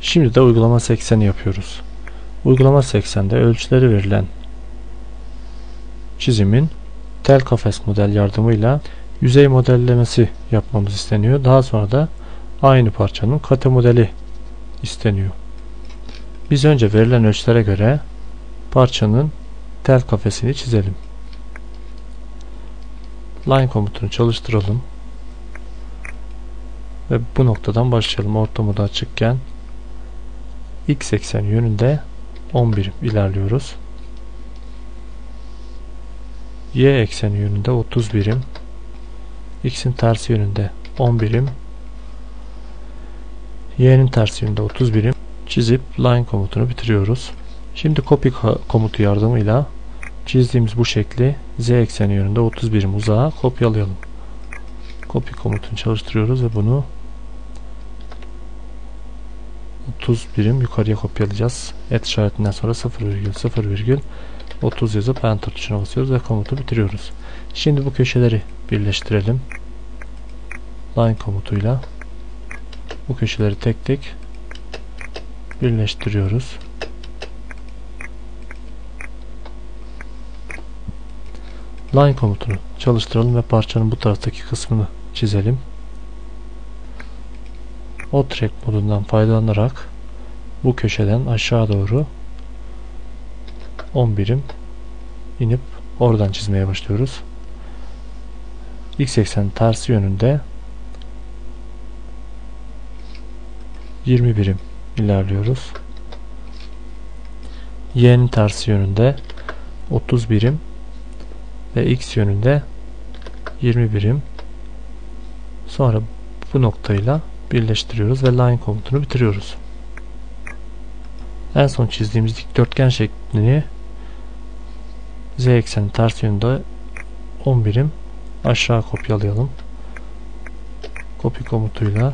Şimdi de uygulama 80'i yapıyoruz. Uygulama 80'de ölçüleri verilen çizimin tel kafes model yardımıyla yüzey modellemesi yapmamız isteniyor. Daha sonra da aynı parçanın kate modeli isteniyor. Biz önce verilen ölçülere göre parçanın tel kafesini çizelim. Line komutunu çalıştıralım. Ve bu noktadan başlayalım. Orta modu açıkken x eksen yönünde 11 ilerliyoruz. Y ekseni yönünde 30 birim. X'in tersi yönünde 10 birim. Y'nin tersi yönünde 30 birim çizip line komutunu bitiriyoruz. Şimdi copy komutu yardımıyla çizdiğimiz bu şekli z ekseni yönünde 30 birim uzağa kopyalayalım. Copy komutunu çalıştırıyoruz ve bunu 30 birim yukarıya kopyalayacağız. Et işaretinden sonra 0,0,30 yazıp enter tuşuna basıyoruz ve komutu bitiriyoruz. Şimdi bu köşeleri birleştirelim. Line komutuyla bu köşeleri tek tek birleştiriyoruz. Line komutunu çalıştıralım ve parçanın bu taraftaki kısmını çizelim. O track modundan faydalanarak bu köşeden aşağı doğru 10 birim inip oradan çizmeye başlıyoruz. X eksen tersi yönünde 20 birim ilerliyoruz. Y'nin tersi yönünde 30 birim ve X yönünde 20 birim. Sonra bu noktayla birleştiriyoruz ve line komutunu bitiriyoruz. En son çizdiğimiz dikdörtgen şeklini z ekseni ters yönde 10 birim aşağı kopyalayalım. Copy komutuyla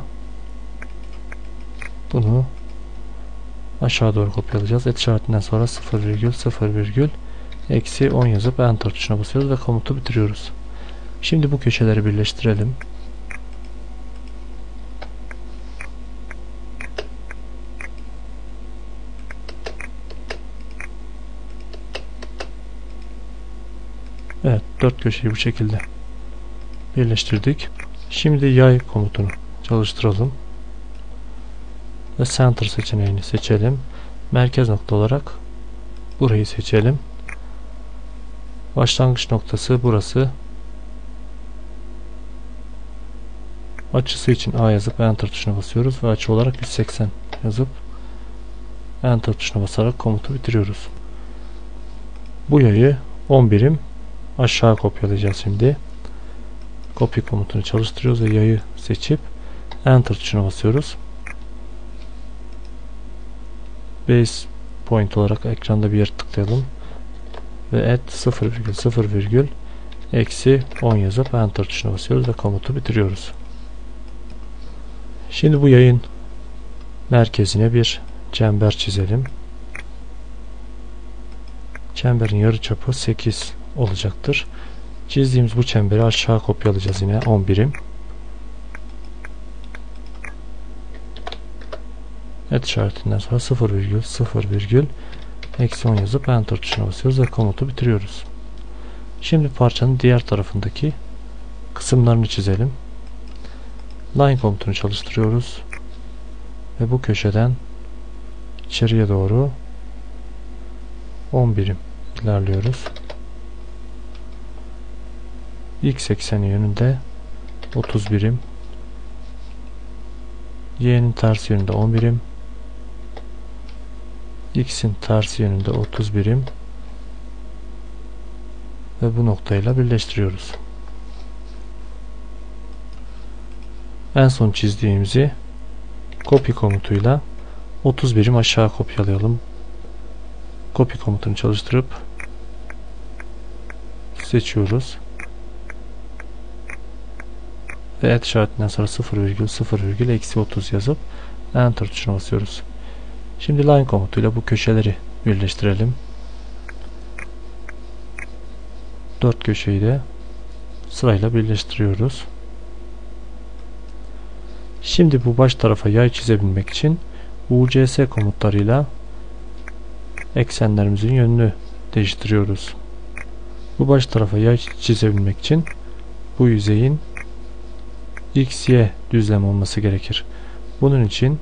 bunu aşağı doğru kopyalayacağız. Et işaretinden sonra 0 virgül 0 virgül eksi 10 yazıp enter tuşuna basıyoruz ve komutu bitiriyoruz. Şimdi bu köşeleri birleştirelim. Evet dört köşeyi bu şekilde birleştirdik. Şimdi yay komutunu çalıştıralım. Ve center seçeneğini seçelim. Merkez nokta olarak burayı seçelim. Başlangıç noktası burası. Açısı için A yazıp Enter tuşuna basıyoruz ve açı olarak 180 yazıp Enter tuşuna basarak komutu bitiriyoruz. Bu yayı 10 birim aşağı kopyalayacağız şimdi. Copy komutunu çalıştırıyoruz ve yayı seçip Enter tuşuna basıyoruz. Base point olarak ekranda bir yer tıklayalım. Ve et 0,0, eksi 10 yazıp Enter tuşuna basıyoruz ve komutu bitiriyoruz. Şimdi bu yayın merkezine bir çember çizelim. Çemberin yarıçapı 8 olacaktır. Çizdiğimiz bu çemberi aşağı kopyalayacağız yine 10 birim. Et işaretinden sonra 0 virgül 0 virgül eksi 10 yazıp enter tuşuna basıyoruz ve komutu bitiriyoruz. Şimdi parçanın diğer tarafındaki kısımlarını çizelim. Line komutunu çalıştırıyoruz. Ve bu köşeden içeriye doğru 10 birim ilerliyoruz. X ekseni yönünde 30 birim. Y'nin ters yönünde 10 birim. X'in tersi yönünde 30 birim. Ve bu noktayla birleştiriyoruz. En son çizdiğimizi copy komutuyla 30 birim aşağı kopyalayalım. Copy komutunu çalıştırıp seçiyoruz ve et işaretinden sonra 0,0, eksi 30 yazıp enter tuşuna basıyoruz. Şimdi line komutuyla bu köşeleri birleştirelim. 4 köşeyi de sırayla birleştiriyoruz. Şimdi bu baş tarafa yay çizebilmek için UCS komutlarıyla eksenlerimizin yönünü değiştiriyoruz. Bu baş tarafa yay çizebilmek için bu yüzeyin x, y düzlem olması gerekir. Bunun için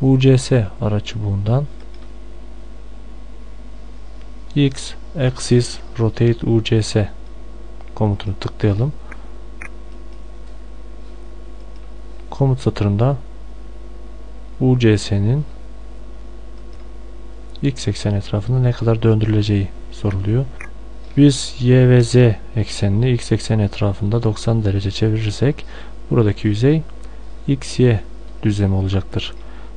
UCS araç çubuğundan x axis rotate UCS komutunu tıklayalım. Komut satırında UCS'nin x eksen etrafında ne kadar döndürüleceği soruluyor. Biz y ve z eksenini x eksen etrafında 90 derece çevirirsek buradaki yüzey x y düzlemi olacaktır.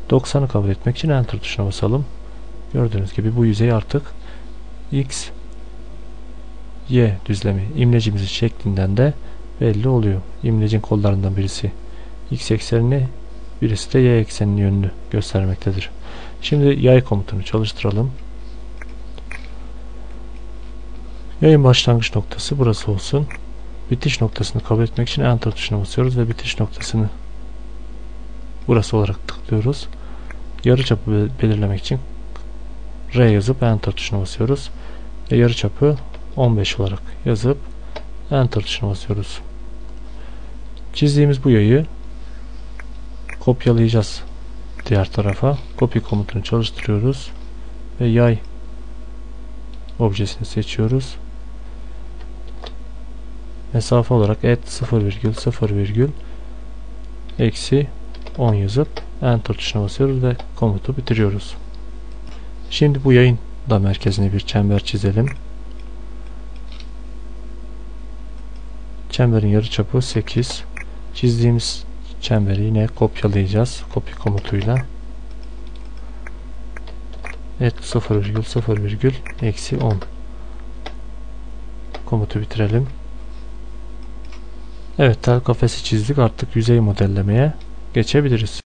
90'ı kabul etmek için enter tuşuna basalım. Gördüğünüz gibi bu yüzey artık x y düzlemi imlecimizin şeklinden de belli oluyor. İmlecin kollarından birisi x eksenini birisi de y ekseninin yönünü göstermektedir. Şimdi yay komutunu çalıştıralım. Yayın başlangıç noktası burası olsun. Bitiş noktasını kabul etmek için enter tuşuna basıyoruz ve bitiş noktasını burası olarak tıklıyoruz. Yarıçapı belirlemek için R yazıp enter tuşuna basıyoruz. Ve yarıçapı 15 olarak yazıp enter tuşuna basıyoruz. Çizdiğimiz bu yayı kopyalayacağız diğer tarafa. Copy komutunu çalıştırıyoruz ve yay objesini seçiyoruz. Mesafe olarak et 0,0, eksi 10 yazıp enter tuşuna basıyoruz ve komutu bitiriyoruz. Şimdi bu yayın da merkezine bir çember çizelim. Çemberin yarıçapı 8. Çizdiğimiz çemberi yine kopyalayacağız. Copy komutuyla. Et 0,0, eksi 10 komutu bitirelim. Evet tel kafesi çizdik artık yüzey modellemeye geçebiliriz.